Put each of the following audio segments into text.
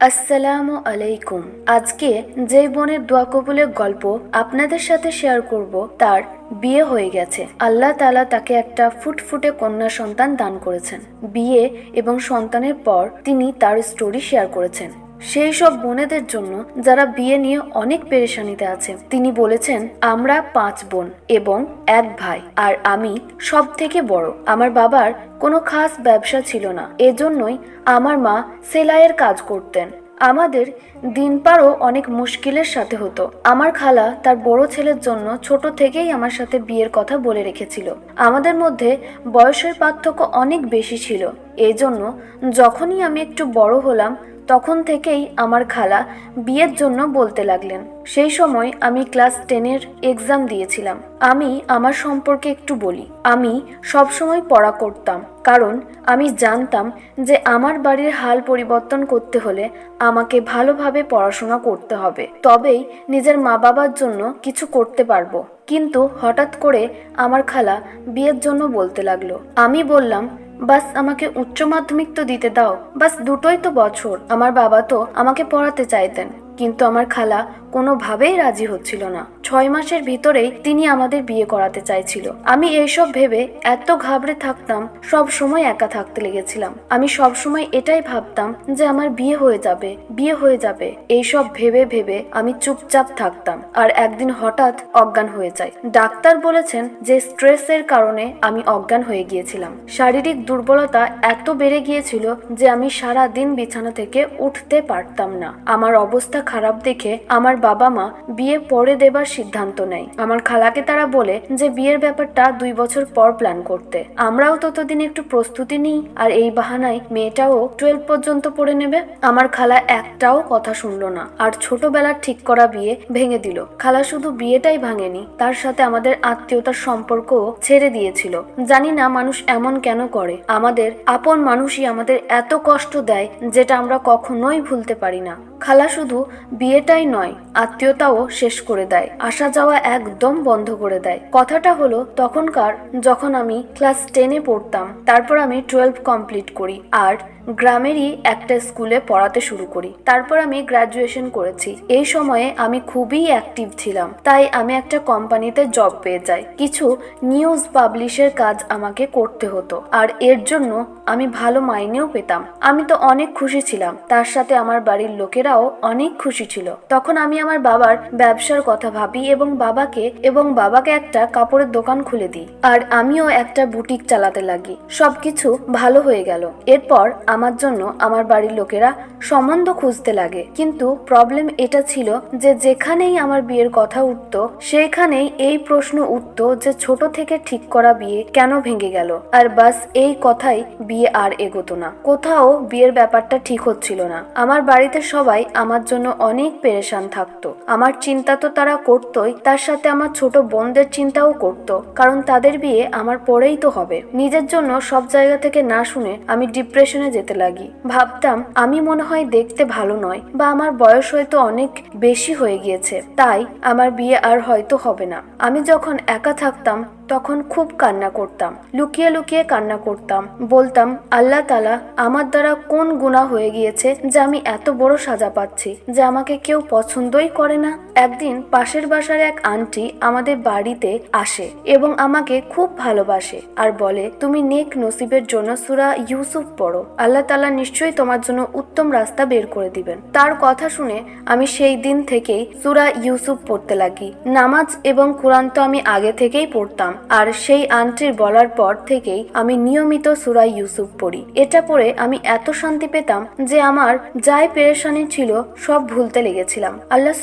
আসসালামু আলাইকুম। আজকে যে বোনের দোয়া কবুলের গল্প আপনাদের সাথে শেয়ার করব, তার বিয়ে হয়ে গেছে। আল্লাহ তালা তাকে একটা ফুটফুটে কন্যা সন্তান দান করেছেন। বিয়ে এবং সন্তানের পর তিনি তার স্টোরি শেয়ার করেছেন। সেই সব বোনেদের জন্য যারা বিয়ে নিয়ে অনেক পেরেশানিতে আছে। তিনি বলেছেন, আমরা পাঁচ বোন এবং এক ভাই, আর আমি সব থেকে বড়। আমার বাবার কোনো খাস ব্যবসা ছিল না। এজন্যই আমার মা সেলাইয়ের কাজ করতেন। আমাদের দিন পারও অনেক মুশকিলের সাথে হতো। আমার খালা তার বড় ছেলের জন্য ছোট থেকেই আমার সাথে বিয়ের কথা বলে রেখেছিল। আমাদের মধ্যে বয়সের পার্থক্য অনেক বেশি ছিল। এই জন্য যখনই আমি একটু বড় হলাম তখন থেকেই আমার খালা বিয়ের জন্য বলতে লাগলেন। সেই সময় আমি ক্লাস টেনের এক্সাম দিয়েছিলাম। আমি আমার সম্পর্কে একটু বলি। আমি সবসময় পড়া করতাম, কারণ আমি জানতাম যে আমার বাড়ির হাল পরিবর্তন করতে হলে আমাকে ভালোভাবে পড়াশোনা করতে হবে। তবেই নিজের মা বাবার জন্য কিছু করতে পারব। কিন্তু হঠাৎ করে আমার খালা বিয়ের জন্য বলতে লাগল। আমি বললাম বাস আমাকে উচ্চ মাধ্যমিক তো দিতে দাও। বাস দুটোই তো বছর। আমার বাবা তো আমাকে পড়াতে চাইতেন। কিন্তু আমার খালা কোনোভাবেই রাজি হচ্ছিল না। ছয় মাসের ভিতরেই তিনি আমাদের বিয়ে করাতে চাইছিল। আমি এইসব ভেবে এত ঘাবড়ে থাকতাম, সব সময় একা থাকতে লেগেছিলাম। আমি সব সময় এটাই ভাবতাম যে আমার বিয়ে হয়ে যাবে, বিয়ে হয়ে যাবে। এইসব ভেবে ভেবে আমি চুপচাপ থাকতাম আর একদিন হঠাৎ অজ্ঞান হয়ে যায় ডাক্তার বলেছেন যে স্ট্রেসের কারণে আমি অজ্ঞান হয়ে গিয়েছিলাম। শারীরিক দুর্বলতা এত বেড়ে গিয়েছিল যে আমি সারা দিন বিছানা থেকে উঠতে পারতাম না। আমার অবস্থা খারাপ দেখে আমার বাবা মা বিয়ে পরে দেবার সিদ্ধান্ত নেয়। আমার খালাকে তারা বলে যে, বিয়ের ব্যাপারটা দুই বছর পর প্ল্যান করতে। আমরাও ততদিন একটু প্রস্তুতি নিই আর এই বাহানায় মেয়েটাও টুয়েলভ পর্যন্ত পড়ে নেবে। আমার খালা একটাও কথা শুনলো না আর ছোটবেলার ঠিক করা বিয়ে ভেঙে দিল। খালা শুধু বিয়েটাই ভাঙেনি, তার সাথে আমাদের আত্মীয়তার সম্পর্কও ছেড়ে দিয়েছিল। জানি না মানুষ এমন কেন করে। আমাদের আপন মানুষই আমাদের এত কষ্ট দেয় যেটা আমরা কখনোই ভুলতে পারি না। খালা শুধু বিয়েটাই নয়, আত্মীয়তাও শেষ করে দেয়। আসা যাওয়া একদম বন্ধ করে দেয়। কথাটা হলো, তখনকার যখন আমি ক্লাস টেনে পড়তাম, তারপর আমি টুয়েলভ কমপ্লিট করি। আর গ্রামেরই একটা স্কুলে পড়াতে শুরু করি। তারপর আমি গ্রাজুয়েশন করেছি। এই সময়ে আমি খুবই অ্যাক্টিভ ছিলাম। তাই আমি একটা কোম্পানিতে জব পেয়ে যাই। কিছু নিউজ পাবলিশের কাজ আমাকে করতে হতো। আর এর জন্য আমি ভালো মাইনেও পেতাম। আমি তো অনেক খুশি ছিলাম। তার সাথে আমার বাড়ির লোকেরাও অনেক খুশি ছিল। তখন আমি আমার বাবার ব্যবসার কথা ভাবি এবং বাবাকে এবং বাবাকে একটা কাপড়ের দোকান খুলে দিই। আর আমিও একটা বুটিক চালাতে লাগি। সবকিছু ভালো হয়ে গেল। এরপর আমার জন্য আমার বাড়ির লোকেরা সম্বন্ধ খুঁজতে লাগে। কিন্তু প্রবলেম এটা ছিল যে যেখানেই আমার বিয়ের কথা উঠত সেখানেই এই প্রশ্ন উঠত যে ছোট থেকে ঠিক করা বিয়ে কেন ভেঙে গেল? আর বাস এই কথাই বিয়ে আর এগোতো না। কোথাও বিয়ের ব্যাপারটা ঠিক হচ্ছিল না। আমার বাড়িতে সবাই আমার জন্য অনেক পেরেশান থাকতো। আমার চিন্তা তো তারা করতোই, তার সাথে আমার ছোট বোনদের চিন্তাও করতো, কারণ তাদের বিয়ে আমার পরেই তো হবে। নিজের জন্য সব জায়গা থেকে না শুনে আমি ডিপ্রেশনে যেতে লাগি। ভাবতাম, আমি মনে হয় দেখতে ভালো নয়, বা আমার বয়স হয়তো অনেক বেশি হয়ে গিয়েছে, তাই আমার বিয়ে আর হয়তো হবে না। আমি যখন একা থাকতাম, তখন খুব কান্না করতাম, লুকিয়ে লুকিয়ে কান্না করতাম, বলতাম, আল্লাহ তালা আমার দ্বারা কোন গুণা হয়ে গিয়েছে, যে আমি এত বড় সাজা পাচ্ছি, যে আমাকে কেউ পছন্দই করে না? একদিন পাশের বাসার এক আন্টি আমাদের বাড়িতে আসে এবং আমাকে খুব ভালোবাসে আর বলে, তুমি নেক নসিবের জন্য সুরা ইউসুফ পড়ো। আল্লাহ তালা নিশ্চয়ই তোমার জন্য উত্তম রাস্তা বের করে দিবেন। তার কথা শুনে আমি সেই দিন থেকেই সুরা ইউসুফ পড়তে লাগি। নামাজ এবং কোরআন তো আমি আগে থেকেই পড়তাম আর সেই আন্টির বলার পর থেকেই আমি নিয়মিত সুরা ইউসুফ পড়ি। এটা পড়ে আমি এত শান্তি পেতাম যে আমার যাই পেরেশানি ছিল সব ভুলতে লেগেছিলাম। আল্লাহ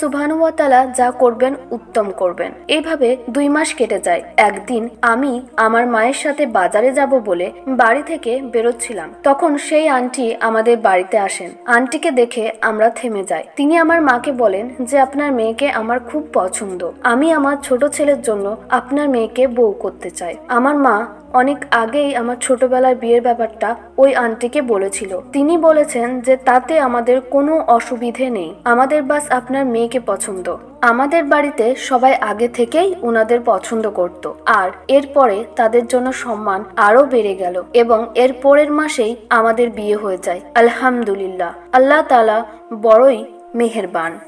সুবহানুয়াতালা যা করবেন, উত্তম করবেন। এইভাবে দুই মাস কেটে যায়। একদিন আমি আমার মায়ের সাথে বাজারে যাব বলে বাড়ি থেকে বেরোচ্ছিলাম। তখন সেই আন্টি আমাদের বাড়িতে আসেন। আন্টিকে দেখে আমরা থেমে যাই। তিনি আমার মাকে বলেন যে, আপনার মেয়েকে আমার খুব পছন্দ। আমি আমার ছোট ছেলের জন্য আপনার মেয়েকে বউ করতে চাই। আমার মা অনেক আগেই আমার ছোটবেলার বিয়ের ব্যাপারটা ওই আন্টিকে বলেছিল। তিনি বলেছেন যে তাতে আমাদের কোনো অসুবিধে নেই। আমাদের বাস আপনার মেয়েকে পছন্দ। আমাদের বাড়িতে সবাই আগে থেকেই ওনাদের পছন্দ করত। আর এরপরে তাদের জন্য সম্মান আরও বেড়ে গেল এবং এর পরের মাসেই আমাদের বিয়ে হয়ে যায়। আলহামদুলিল্লাহ। আল্লাহ তালা বড়ই মেহেরবান।